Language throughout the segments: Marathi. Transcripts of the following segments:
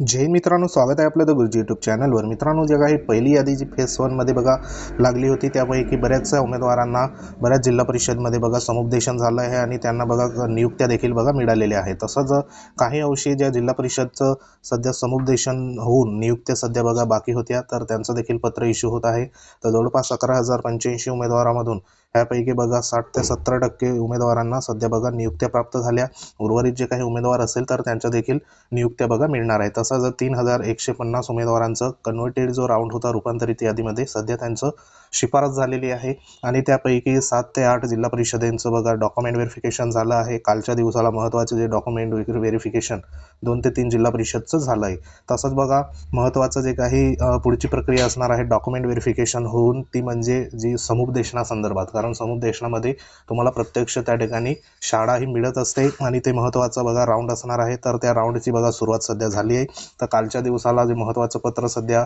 जय मित्रांनो स्वागत आहे आपलं द गुरुजी यूट्यूब चॅनलवर मित्रांनो जे काही पहिली यादी जी फेस वनमध्ये बघा लागली होती त्यापैकी बऱ्याचशा उमेदवारांना बऱ्याच जिल्हा परिषदमध्ये बघा समुपदेशन झालं आहे आणि त्यांना बघा नियुक्त्या देखील बघा मिळालेल्या आहेत. तसंच काही अंशी ज्या जिल्हा परिषदचं सध्या समुपदेशन होऊन नियुक्त्या सध्या बघा बाकी होत्या तर त्यांचं देखील पत्र इश्यू होत आहे. तर जवळपास अकरा हजार पंच्याऐंशी उमेदवारामधून त्यापैकी बघा साठ ते सत्तर टक्के उमेदवारांना सध्या बघा नियुक्त्या प्राप्त झाल्या. उर्वरित जे काही उमेदवार असेल तर त्यांच्या देखील नियुक्त्या बघा मिळणार आहे तसंच तीन हजार एकशे पन्नास उमेदवारांचं कन्व्हर्टेड जो राऊंड होता रूपांतरित यादीमध्ये सध्या त्यांचं शिफारस झालेली आहे. आणि त्यापैकी सात ते आठ जिल्हा परिषदेंचं बघा डॉक्युमेंट व्हेरिफिकेशन झालं आहे. कालच्या दिवसाला महत्त्वाचे जे डॉक्युमेंट व्हेरिफिकेशन दोन ते तीन जिल्हा परिषदचं झालं आहे. तसंच बघा महत्त्वाचं जे काही पुढची प्रक्रिया असणार आहे डॉक्युमेंट व्हेरिफिकेशन होऊन ती म्हणजे जी समुपदेशनासंदर्भात. कारण समुपदेशनामध्ये तुम्हाला प्रत्यक्ष त्या ठिकाणी शाळा ही मिळत असते आणि ते महत्त्वाचं बघा राऊंड असणार आहे. तर त्या राऊंडची बघा सुरुवात सध्या झाली आहे. तर कालच्या दिवसाला जे महत्त्वाचं पत्र सध्या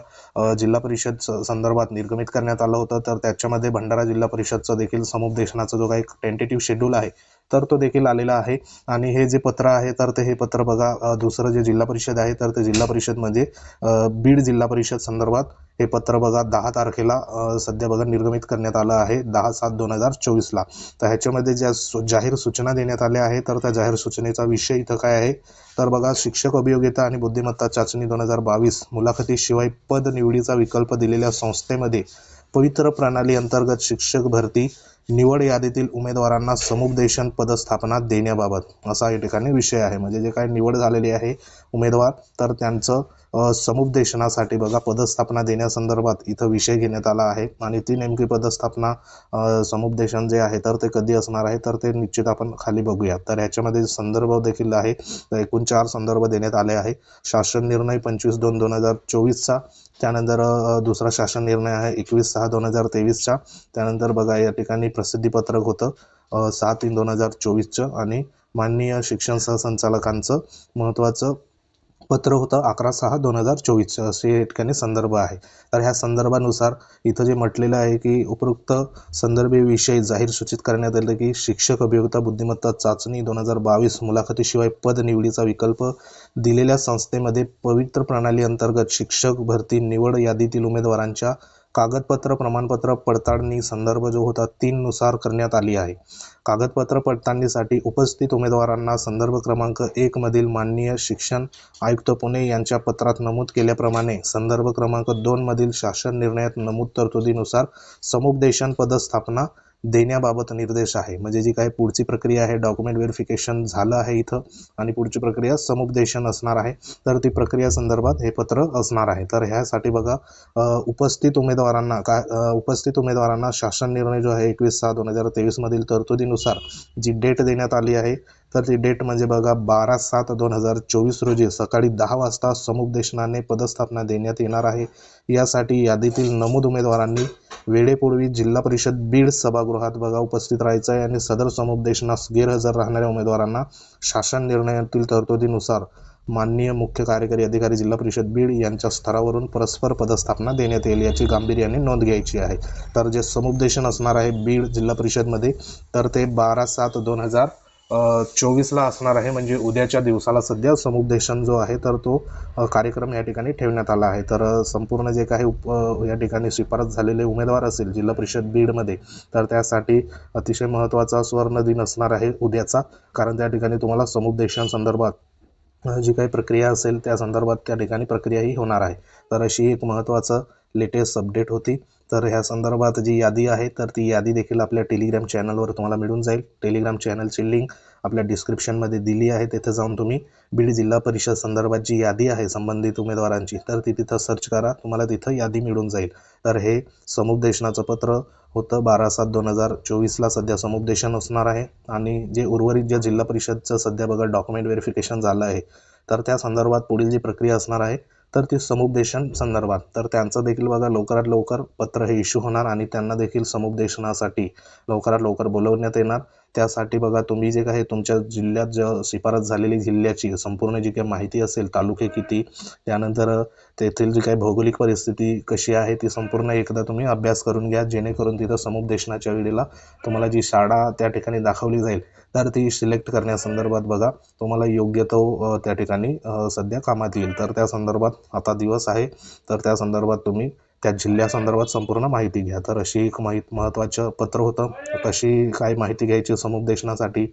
जिल्हा परिषद संदर्भात निर्गमित करण्यात आलं होतं. तर त्याच्यामध्ये भंडारा जिल्हा परिषदचं देखील समुपदेशनाचा जो काही टेंटेटिव्ह शेड्यूल आहे तर तो देखील आलेला आहे. आणि हे जे पत्र आहे तर ते हे पत्र बघा दुसरं जे जिल्हा परिषद आहे तर ते जिल्हा परिषदमध्ये म्हणजे बीड जिल्हा परिषद संदर्भात हे पत्र बघा दहा तारखेला सध्या बघा निर्गमित करण्यात आलं आहे दहा सात दोन हजार चोवीसला. तर ह्याच्यामध्ये ज्या सु- जाहीर सूचना देण्यात आल्या आहे तर त्या जाहीर सूचनेचा विषय इथं काय आहे? तर बघा शिक्षक अभियोग्यता आणि बुद्धिमत्ता चाचणी दोन हजार बावीस मुलाखतीशिवाय पद निवडीचा विकल्प दिलेल्या संस्थेमध्ये पवित्र प्रणाली अंतर्गत शिक्षक भरती निवड यादीतील उमेदवारांना समुपदेशन पदस्थापना देण्याबाबत असा या ठिकाणी विषय आहे. म्हणजे जे काही निवड झालेली आहे उमेदवार तर त्यांचं समुपदेशनासाठी बघा पदस्थापना देण्यासंदर्भात इथं विषय घेण्यात आला आहे. आणि ती नेमकी पदस्थापना समुपदेशन जे आहे तर ते कधी असणार आहे तर ते निश्चित आपण खाली बघूया. तर ह्याच्यामध्ये संदर्भ देखील आहे. तर एकूण चार संदर्भ देण्यात आले आहे. शासन निर्णय पंचवीस दोन दोन हजार चोवीसचा त्यानंतर दुसरा शासन निर्णय आहे एकवीस सहा दोन हजार तेवीसचा. त्यानंतर बघा या ठिकाणी प्रसिद्धीपत्रक होतं सात तीन दोन हजार चोवीसचं आणि माननीय शिक्षण सहसंचालकांचं महत्त्वाचं पत्र होतं अकरा सहा दोन हजार चोवीसचं. असे या ठिकाणी संदर्भ आहे. तर ह्या संदर्भानुसार इथं जे म्हटलेलं आहे की उपरोक्त संदर्भेविषयी जाहीर सूचित करण्यात आलं की शिक्षक अभियोगता बुद्धिमत्ता चाचणी दोन हजार बावीस मुलाखतीशिवाय पद निवडीचा विकल्प दिलेल्या संस्थेमध्ये पवित्र प्रणाली अंतर्गत शिक्षक भरती निवड यादीतील उमेदवारांच्या कागदपत्र प्रमाणपत्र पडताळणी संदर्भ जो होता तीननुसार करण्यात आली आहे. कागदपत्र पडताळणीसाठी उपस्थित उमेदवारांना संदर्भ क्रमांक एकमधील माननीय शिक्षण आयुक्त पुणे यांच्या पत्रात नमूद केल्याप्रमाणे संदर्भ क्रमांक दोनमधील शासन निर्णयात नमूद तरतुदीनुसार समुपदेशन पदस्थापना देण्याबाबत निर्देश आहे. म्हणजे जी काही पुढची प्रक्रिया आहे डॉक्युमेंट व्हेरिफिकेशन झालं आहे इथं आणि पुढची प्रक्रिया समुपदेशन असणार आहे तर ती प्रक्रिया संदर्भात हे पत्र असणार आहे. तर ह्यासाठी बघा उपस्थित उमेदवारांना काय उपस्थित उमेदवारांना शासन निर्णय जो आहे एकवीस सहा दोन हजार तेवीसमधील तरतुदीनुसार जी डेट देण्यात आली आहे तर ती डेट म्हणजे बघा बारा सात दोन हजार चोवीस रोजी सकाळी दहा वाजता समुपदेशनाने पदस्थापना देण्यात येणार आहे. यासाठी यादीतील नमूद उमेदवारांनी वेळेपूर्वी जिल्हा परिषद बीड सभागृहात बघा उपस्थित राहायचं आहे आणि सदर समुपदेशनास गैरहजर राहणाऱ्या उमेदवारांना शासन निर्णयातील तरतुदीनुसार माननीय मुख्य कार्यकारी अधिकारी जिल्हा परिषद बीड यांच्या स्तरावरून परस्पर पदस्थापना देण्यात येईल याची गांभीर्याने नोंद घ्यायची आहे. तर जे समुपदेशन असणार आहे बीड जिल्हा परिषदमध्ये तर ते बारा सात दोन हजार चोवीसला असणार आहे म्हणजे उद्याच्या दिवसाला सध्या समुपदेशन जो आहे तर तो कार्यक्रम या ठिकाणी ठेवण्यात आला आहे. तर संपूर्ण जे काही उप या ठिकाणी शिफारस झालेले उमेदवार असेल जिल्हा परिषद बीडमध्ये तर त्यासाठी अतिशय महत्त्वाचा सुवर्ण दिन असणार आहे उद्याचा. कारण त्या ठिकाणी तुम्हाला समुपदेशन संदर्भात जी काही प्रक्रिया असेल त्या संदर्भात त्या ठिकाणी प्रक्रियाही होणार आहे. तर अशी एक महत्त्वाचं लेटेस्ट अपडेट होती. तर ह्या संदर्भात जी यादी आहे तर ती यादी देखील आपल्या टेलिग्राम चॅनलवर तुम्हाला मिळून जाईल. टेलिग्राम चॅनलची लिंक आपल्या डिस्क्रिप्शनमध्ये दिली आहे. तिथे जाऊन तुम्ही बीड जिल्हा परिषद संदर्भात जी यादी आहे संबंधित उमेदवारांची तर ती तिथं सर्च करा. तुम्हाला तिथं यादी मिळून जाईल. तर हे समुपदेशनाचं पत्र होतं. बारा सात दोन हजार चोवीसला सध्या समुपदेशन असणार आहे. आणि जे उर्वरित ज्या जिल्हा परिषदचं सध्या बघा डॉक्युमेंट व्हेरिफिकेशन झालं आहे तर त्या संदर्भात पुढील जी प्रक्रिया असणार आहे तर ते समुपदेशन संदर्भात. तर त्यांचं देखील बघा लवकरात लवकर पत्र हे इश्यू होणार आणि त्यांना देखील समुपदेशनासाठी लवकरात लवकर बोलवण्यात येणार. त्यासाठी बघा तुम्ही जे काही तुमच्या जिल्ह्यात ज शिफारस झालेली जिल्ह्याची संपूर्ण जी काही माहिती असेल तालुके किती त्यानंतर तेथील जी काही भौगोलिक परिस्थिती कशी आहे ती संपूर्ण एकदा तुम्ही अभ्यास करून घ्या जेणेकरून तिथं समुपदेशनाच्या वेळेला तुम्हाला जी शाळा त्या ठिकाणी दाखवली जाईल. तर ती सिलेक्ट करण्यासंदर्भात बघा तुम्हाला योग्य तो त्या ठिकाणी सध्या कामात येईल. तर त्या संदर्भात आता दिवस आहे. तर त्या संदर्भात तुम्ही त्या जिल्ह्यासंदर्भात संपूर्ण माहिती घ्या. तर अशी एक माहीत महत्त्वाचं पत्र होतं. तशी काय माहिती घ्यायची समुपदेशनासाठी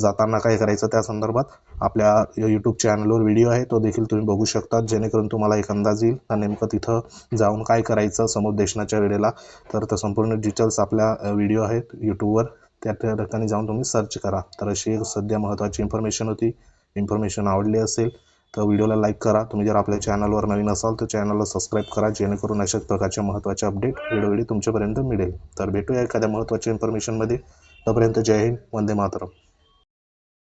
जाताना काय करायचं त्या संदर्भात आपल्या यूट्यूब चॅनलवर व्हिडिओ आहे. तो देखील तुम्ही बघू शकता जेणेकरून तुम्हाला एक अंदाज येईल का नेमकं तिथं जाऊन काय करायचं समुपदेशनाच्या वेळेला. तर त्या संपूर्ण डिटेल्स आपल्या व्हिडिओ आहेत यूट्यूबवर त्या त्या ठिकाणी जाऊन तुम्ही सर्च करा. तर अशी एक सध्या महत्त्वाची इन्फॉर्मेशन होती. इन्फॉर्मेशन आवडली असेल तर व्हिडिओला लाईक करा. तुम्ही जर आपल्या चॅनलवर नवीन असाल तर चॅनलला सबस्क्राईब करा जेणेकरून अशाच प्रकारच्या महत्त्वाचे अपडेट वेळोवेळी तुमच्यापर्यंत मिळेल. तर भेटूया एखाद्या महत्त्वाच्या इन्फॉर्मेशनमध्ये तोपर्यंत जय हिंद वंदे मातरम.